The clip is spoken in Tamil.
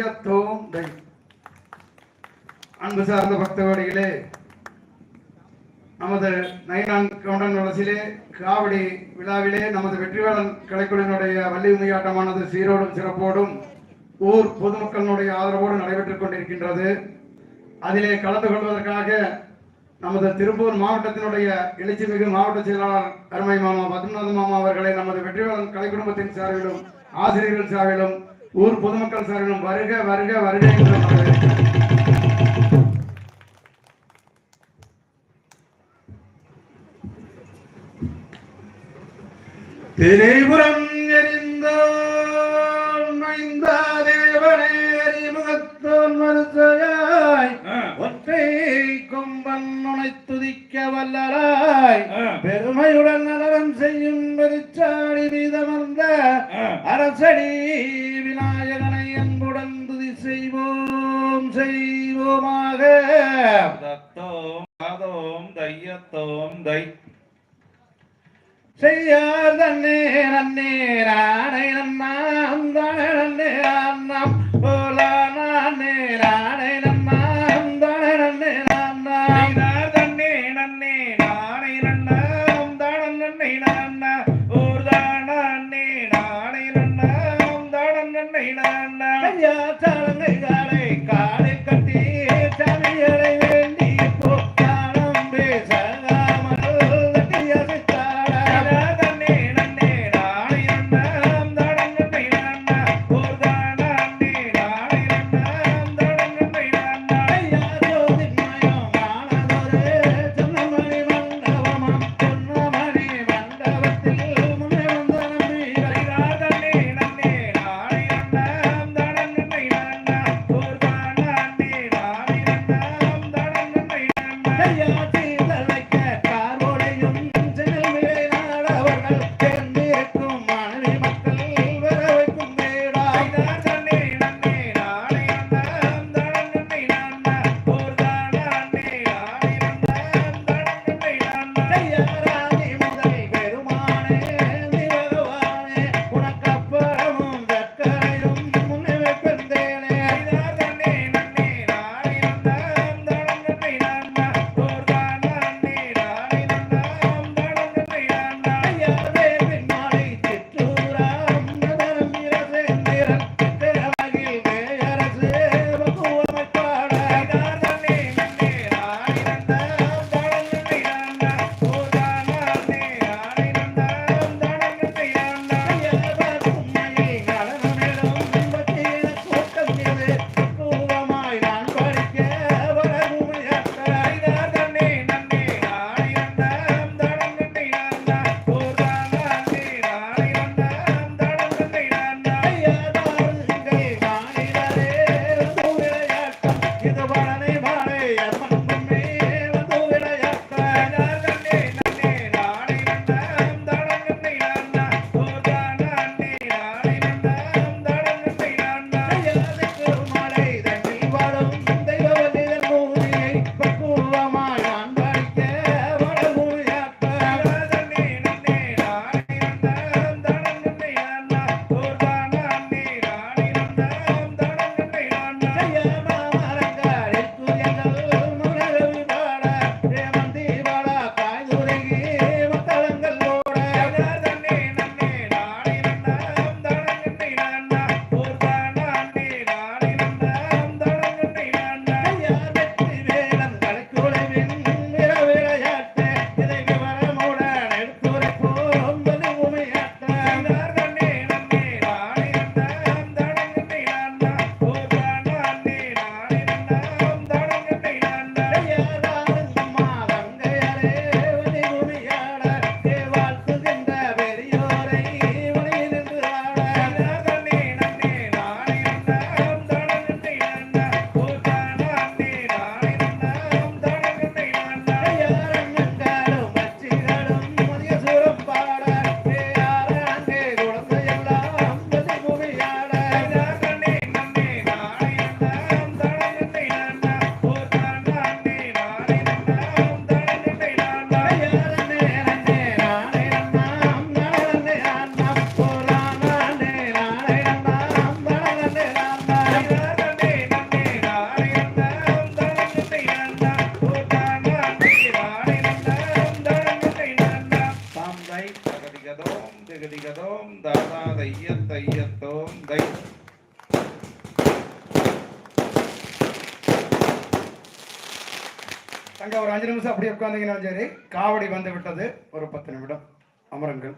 தையம் தையத்தோம் அன்பு சார்ந்த பக்தவடிகளே நமது நயனான் கவுண்டன் வளசிலே காவடி விழாவிலே நமது வெற்றிவேளன் கலைக்குழுவினுடைய வள்ளி உமையாட்டமானது சீரோடும் சிறப்போடும் ஊர் பொதுமக்களினுடைய ஆதரவோடு நடைபெற்றுக் கொண்டிருக்கின்றது. அதிலே கலந்து கொள்வதற்காக நமது திருப்பூர் மாவட்டத்தினுடைய எழுச்சிமிகு மாவட்ட செயலாளர் அருமை மாமா பத்மநாத மாமா அவர்களை நமது வெற்றிவேளன் கலை குடும்பத்தின் சார்பிலும் ஆசிரியர்கள் சார்பிலும் ஊர் பொதுமக்கள் சரணம். வருக வருக வருக திரைபுரம் துதிக்க வல்லராய் பெருமையுடன் நலனம் செய்யும் பெருச்சாடி மீதமர்ந்த அரசடி விநாயகனை அன்புடன் துதி செய்வோம் செய்வோமாக. தத்தோம் தாதோம் தையத்தோம் தை. செய்யார் தன்னே நன்னே நானே நன்னாம் தானே நன்னே நான்னாம் போல நானே நானே தலங்கை ஐயா காலை தாதா தையத் தையத்தோம் தை அங்க ஒரு அஞ்சு நிமிஷம் அப்படியே உட்காந்தீங்கன்னா சரி காவடி வந்து விட்டது. ஒரு பத்து நிமிடம். அமருங்கள்.